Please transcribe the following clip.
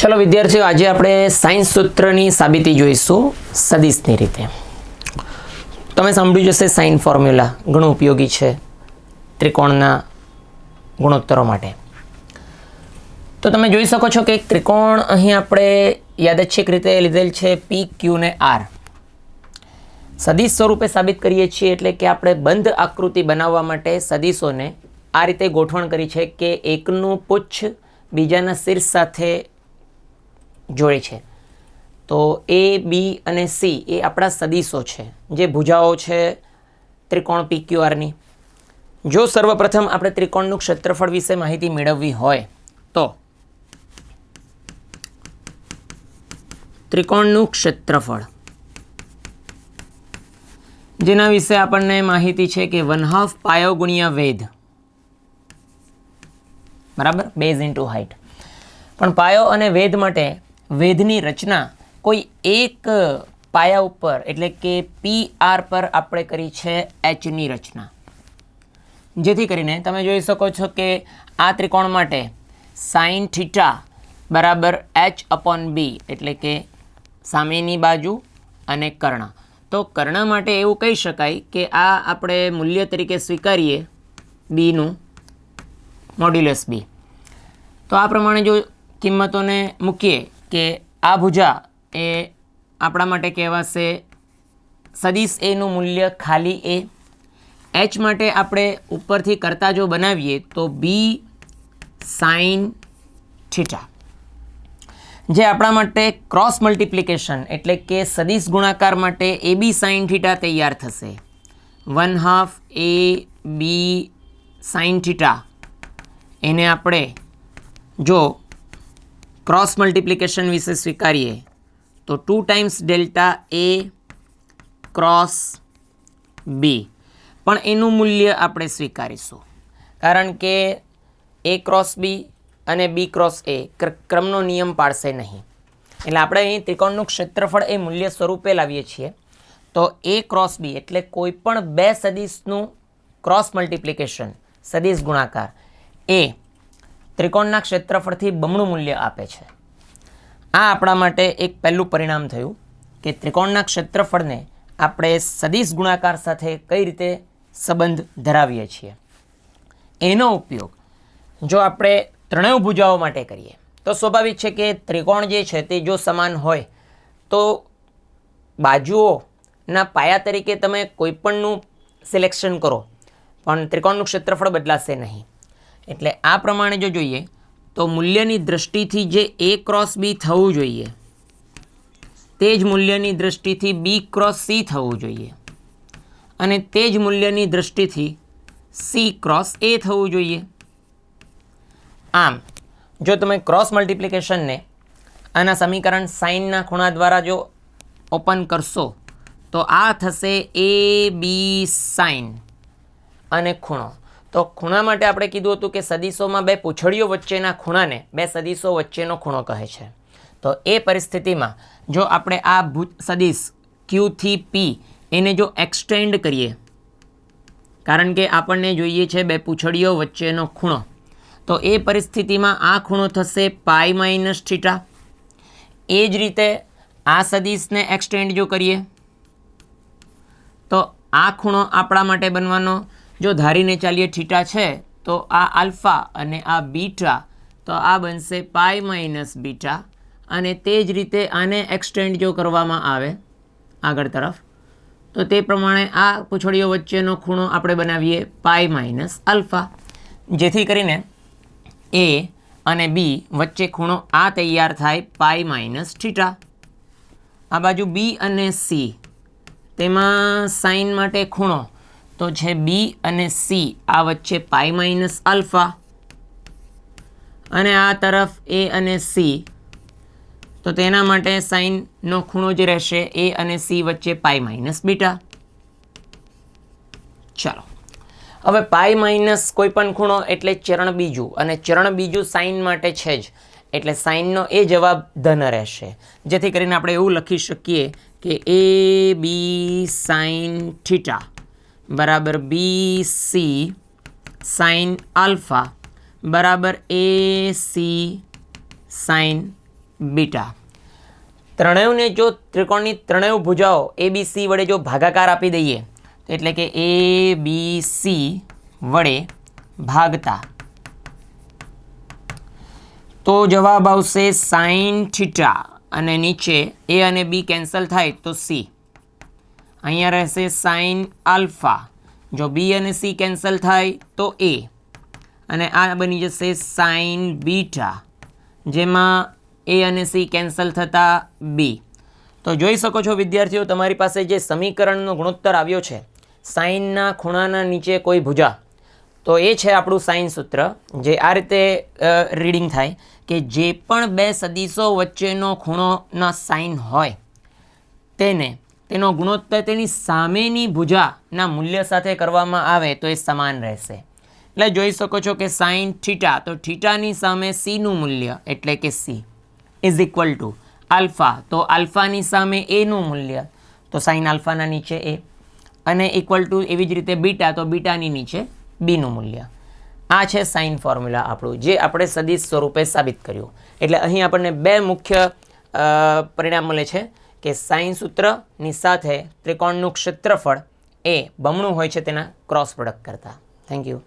ચલો વિદ્યાર્થીઓ, આજે આપણે સાયન્સ સૂત્રની સાબિતી જોઈશું સદીશની રીતે. તમે સાંભળ્યું જશે સાઇન ફોર્મ્યુલા ઘણું ઉપયોગી છે ત્રિકોણના ગુણોત્તરો માટે. તો તમે જોઈ શકો છો કે એક ત્રિકોણ અહીં આપણે યાદચ્છિક રીતે લીધેલ છે પી ક્યુ ને આર સદીશ સ્વરૂપે સાબિત કરીએ છીએ એટલે કે આપણે બંધ આકૃતિ બનાવવા માટે સદીશોને આ રીતે ગોઠવણ કરી છે કે એકનું પુચ્છ બીજાના શીર્ષ સાથે જોડે છે. તો એ બી અને સી એ આપણા સદીશો છે, જે ભુજાઓ છે ત્રિકોણ પી ક્યુ આરની જો સર્વપ્રથમ આપણે ત્રિકોણનું ક્ષેત્રફળ વિશે માહિતી મેળવવી હોય, તો ત્રિકોણનું ક્ષેત્રફળ. જેના વિશે આપણને માહિતી છે કે વન હાફ પાયો ગુણ્યા વેધ બરાબર? બેઝ ઇન્ટુ હાઇટ પણ પાયો અને વેધ માટે વેધની રચના કોઈ એક પાયા ઉપર, એટલે કે પી આર પર આપણે કરી છે એચની રચના. જેથી કરીને તમે જોઈ શકો છો કે આ ત્રિકોણ માટે સાઇન થીટા બરાબર એચ અપોન બી એટલે કે સામેની બાજુ અને કર્ણ. તો કર્ણ માટે એવું કહી શકાય કે આ આપણે મૂલ્ય તરીકે સ્વીકારીએ બીનું મોડ્યુલસ બી તો આ પ્રમાણે જો કિંમતોને મૂકીએ કે આ ભુજા એ આપણા માટે કહેવાશે સદીશ એનું મૂલ્ય ખાલી એ એચ માટે આપણે ઉપરથી કરતા જો બનાવીએ તો બી સાઇન થીટા જે આપણા માટે ક્રોસ મલ્ટિપ્લિકેશન એટલે કે સદીશ ગુણાકાર માટે એ બી સાઇન થીટા તૈયાર થશે. One half A B sine theta એને આપણે જો ક્રોસ મલ્ટિપ્લિકેશન વિશે સ્વીકારીએ, તો two times delta A cross B. પણ એનું મૂલ્ય આપણે સ્વીકારીશું. કારણ કે એ ક્રોસ બી અને બી ક્રોસ એ ક્રમનો નિયમ પાડશે નહીં. એટલે આપણે અહીં ત્રિકોણનું ક્ષેત્રફળ એ મૂલ્ય સ્વરૂપે લાવીએ છીએ. તો એ ક્રોસ બી એટલે કોઈ પણ બે સદીશનું ક્રોસ મલ્ટિપ્લિકેશન, સદીશ ગુણાકાર એ ત્રિકોણના ક્ષેત્રફળથી બમણું મૂલ્ય આપે છે. આ આપણા માટે એક પહેલું પરિણામ થયું કે ત્રિકોણના ક્ષેત્રફળને આપણે સદીશ ગુણાકાર સાથે કઈ રીતે સંબંધ ધરાવીએ છીએ. એનો ઉપયોગ જો આપણે ત્રણેય ભુજાઓ માટે કરીએ, તો સ્વાભાવિક છે કે ત્રિકોણ જે છે તે જો સમાન હોય, તો બાજુઓના પાયા તરીકે તમે કોઈપણનું સિલેક્શન કરો, પણ ત્રિકોણનું ક્ષેત્રફળ બદલાશે નહીં. એટલે આ પ્રમાણે જો જોઈએ, તો મૂલ્યની દૃષ્ટિથી જે એ ક્રોસ બી થવું જોઈએ, તે જ મૂલ્યની દૃષ્ટિથી બી ક્રોસ સી થવું જોઈએ. અને તે જ મૂલ્યની દૃષ્ટિથી સી ક્રોસ એ થવું જોઈએ. આમ, જો તમે ક્રોસ મલ્ટિપ્લિકેશનને આના સમીકરણ સાઇનના ખૂણા દ્વારા જો ઓપન કરશો, તો આ થશે એ બી સાઇન અને ખૂણો. તો ખૂણા માટે આપણે કીધું હતું કે સદીશોમાં બે પૂંછડીઓ વચ્ચેના ખૂણાને બે સદીશો વચ્ચેનો ખૂણો કહે છે. તો એ પરિસ્થિતિમાં જો આપણે આ ભૂ સદીશ ક્યુથી પી એને જો એક્સટેન્ડ કરીએ, કારણ કે આપણને જોઈએ છે બે પૂંછડીઓ વચ્ચેનો ખૂણો, તો એ પરિસ્થિતિમાં આ ખૂણો થશે પાઈ માઇનસ થીટા એ જ રીતે આ સદીશને એક્સટેન્ડ જો કરીએ, તો આ ખૂણો આપણા માટે બનવાનો જો ધારીને ચાલીએ થીટા છે, તો આ આલ્ફા અને આ બીટા, તો આ બનશે પાઈ માઇનસ બીટા. અને તે જ રીતે આને એક્સટેન્ડ જો કરવામાં આવે, આગળ તરફ, તો તે પ્રમાણે આ પૂંછડીઓ વચ્ચેનો ખૂણો આપણે બનાવીએ પાઈ માઇનસ આલ્ફા. જેથી કરીને એ અને બી વચ્ચે ખૂણો આ તૈયાર થાય પાઈ માઇનસ થીટા. આ બાજુ બી અને સી, તેમાં સાઇન માટે ખૂણો તો છે બી અને સી આ વચ્ચે પાઈ માઇનસ આલ્ફા અને આ તરફ એ અને સી તો તેના માટે સાઇનનો ખૂણો જે રહેશે એ અને સી વચ્ચે પાઈ માઇનસ બીટા ચાલો. હવે પાઈ માઇનસ કોઈ પણ ખૂણો એટલે ચરણ બીજું. અને ચરણ બીજું સાઇન માટે છે જ. એટલે સાઇનનો એ જવાબ ધન રહેશે. જેથી કરીને આપણે એવું લખી શકીએ કે એ બી સાઇન થીટા બરાબર બી સી સાઇન આલ્ફા બરાબર એ સી સાઇન બીટા ત્રણેયને જો ત્રિકોણની ત્રણેય ભુજાઓ એ બી સી વડે જો ભાગાકાર આપી દઈએ એટલે કે એ બી સી વડે ભાગતા. તો જવાબ આવશે સાઈન થીટા અને નીચે એ અને બી કેન્સલ થાય તો સી અહીંયા રહેશે સાઈન આલ્ફા. જો બી અને સી કેન્સલ થાય તો એ અને આ બની જશે સાઈન બીટા, જેમાં એ અને સી કેન્સલ થતાં બી તો જોઈ શકો છો વિદ્યાર્થીઓ, તમારી પાસે જે સમીકરણનો ગુણોત્તર આવ્યો છે, સાઈનના ખૂણાના નીચે કોઈ ભુજા, તો એ છે આપણું સાઈન સૂત્ર, જે આ રીતે રીડિંગ થાય કે જે પણ બે સદીશો વચ્ચેનો ખૂણોના સાઇન હોય, તેને તેનો ગુણોત્તર તેની સામેની ભુજાના મૂલ્ય સાથે કરવામાં આવે તો એ સમાન રહેશે. એટલે જોઈ શકો છો કે સાઈન થીટા તો થીટાની સામે સીનું મૂલ્ય એટલે કે C is equal to alpha તો આલ્ફાની સામે એનું મૂલ્ય તો સાઈન આલ્ફાના નીચે એ અને ઇક્વલ ટુ એવી જ રીતે બીટા તો બીટાની નીચે બીનું મૂલ્ય. આ છે સાઇન ફોર્મ્યુલા આપણું, જે આપણે સદીશ સ્વરૂપે સાબિત કર્યું. એટલે અહીં આપણને બે મુખ્ય પરિણામ મળે છે. કે સાઈન સૂત્રની સાથે ત્રિકોણનું ક્ષેત્રફળ એ બમણું હોય છે તેના ક્રોસ પ્રોડક્ટ કરતાં. Thank you